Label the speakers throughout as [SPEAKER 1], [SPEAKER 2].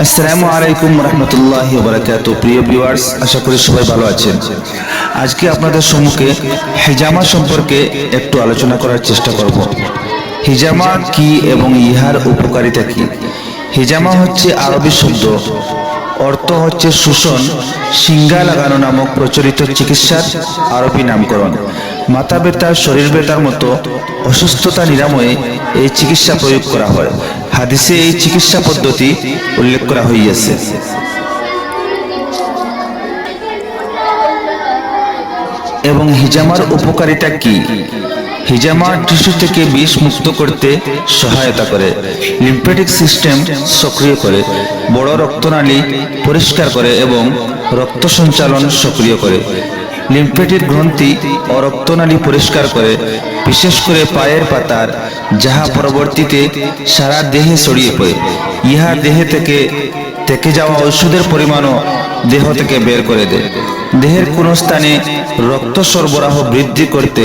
[SPEAKER 1] আসসালামু আলাইকুম রহমতুল্লাহ বারাকাত প্রিয় ভিউয়ার্স, আশা করি সবাই ভালো আছেন। আজকে আপনাদের সম্মুখে হিজামা সম্পর্কে একটু আলোচনা করার চেষ্টা করব। হিজামা কি এবং ইহার উপকারিতা কি? হিজামা হচ্ছে আরবি শব্দ। অর্থ হচ্ছে শোষণ, সিঙ্গা লাগানো নামক প্রচলিত চিকিৎসার আরবি নামকরণ। মাথা ব্যথা, শরীর ব্যথার মতো অসুস্থতা নিরাময়ে এই চিকিৎসা প্রয়োগ করা হয়। হাদিসে এই চিকিৎসা পদ্ধতি উল্লেখ করা হইয়াছে। এবং হিজামার উপকারিতা কি? হিজামা টিস্যু থেকে বিষ মুক্ত করতে সহায়তা করে। লিম্ফেটিক সিস্টেম সক্রিয় করে, বড় রক্তনালী পরিষ্কার করে এবং রক্ত সঞ্চালন সক্রিয় করে। লিম্ফেটিক গ্রন্থি ও রক্তনালী পরিষ্কার করে, বিশেষ করে পায়ের পাতার, যাহা পরবর্তীতে সারা দেহে ছড়িয়ে পড়ে। ইহা দেহে থেকে থেকে যাওয়া ওষুধের পরিমাণও দেহ থেকে বের করে দেয়। দেহের কোন স্থানে রক্ত সরবরাহ বৃদ্ধি করতে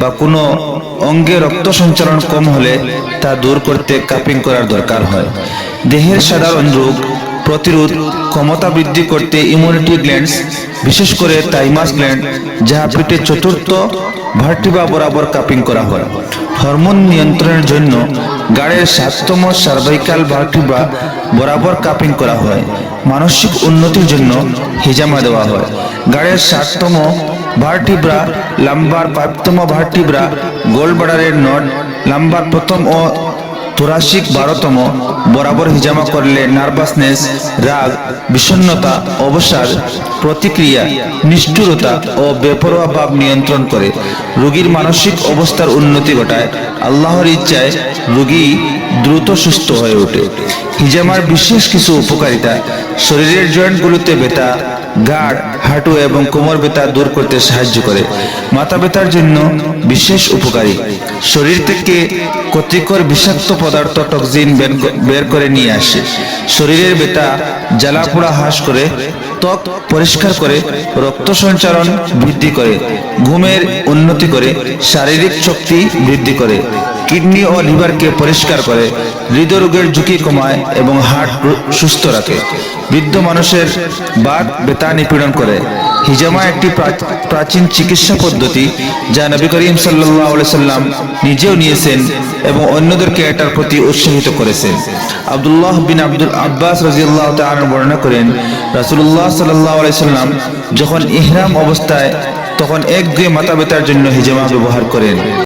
[SPEAKER 1] বা কোনো অঙ্গে রক্ত সঞ্চালন কম হলে তা দূর করতে কাপিং করার দরকার হয়। দেহের সাধারণ রোগ প্রতিরোধ ক্ষমতা বৃদ্ধি করতে ইমিউনিটি গ্ল্যান্ডস বিশেষ করে থাইমাস গ্ল্যান্ড যাহা পেটের চতুর্থ ভার্টিবা বরাবর কাপিং করা হয়। হরমোন নিয়ন্ত্রণের জন্য গাড়ের সাততম সার্ভাইকাল ভার্টিবা বরাবর কাপিং করা হয়। মানসিক উন্নতির জন্য হিজামা দেওয়া হয়। গাড়ের ষাটতম ভার্টিব্রা লাম্বার পাঁচতম ভার্টিব্রা গোলবাডারের নট লাম্বার প্রথম ও থোরাসিক বারোতম বরাবর হিজামা করলে নার্ভাসনেস, রাগ বিষণ্নতা অবসাদ, প্রতিক্রিয়া, নিষ্ঠুরতা ও বেপরোয়া ভাব নিয়ন্ত্রণ করে। রোগীর মানসিক অবস্থার উন্নতি ঘটায়। আল্লাহর ইচ্ছায় রোগী দ্রুত সুস্থ হয়ে ওঠে। হিজামার বিশেষ কিছু উপকারিতা, শরীরের জয়েন্টগুলোতে ব্যথা গাড় হাঁটু এবং কোমর ব্যথা দূর করতে সাহায্য করে। মাথা ব্যথার জন্য বিশেষ উপকারী। শরীর থেকে ক্ষতিকর বিষাক্ত পদার্থ টক্সিন বের করে নিয়ে আসে। শরীরের ব্যথা, জ্বালাপোড়া হ্রাস করে ত্বক পরিষ্কার করে, রক্ত সঞ্চারণ বৃদ্ধি করে, ঘুমের উন্নতি করে, শারীরিক শক্তি বৃদ্ধি করে, কিডনি ও লিভারকে পরিষ্কার করে, হৃদরোগের ঝুঁকি কমায় এবং হার্ট সুস্থ রাখে। বৃদ্ধ মানুষের বাত বেতা নিপীড়ন করে। হিজামা একটি প্রাচীন চিকিৎসা পদ্ধতি যা নবী করিম সাল্লাহ সাল্লাম নিজেও নিয়েছেন এবং অন্যদেরকে এটার প্রতি উৎসাহিত করেছেন। আবদুল্লাহ বিন আব্দুল আব্বাস রাজিয়াল্লাহ তাআলা বর্ণনা করেন, রাসূলুল্লাহ সাল্লাল্লাহু আলাইহি সাল্লাম যখন ইহরাম অবস্থায়, তখন এক দুই মাথা ব্যথার জন্য হিজামা ব্যবহার করেন।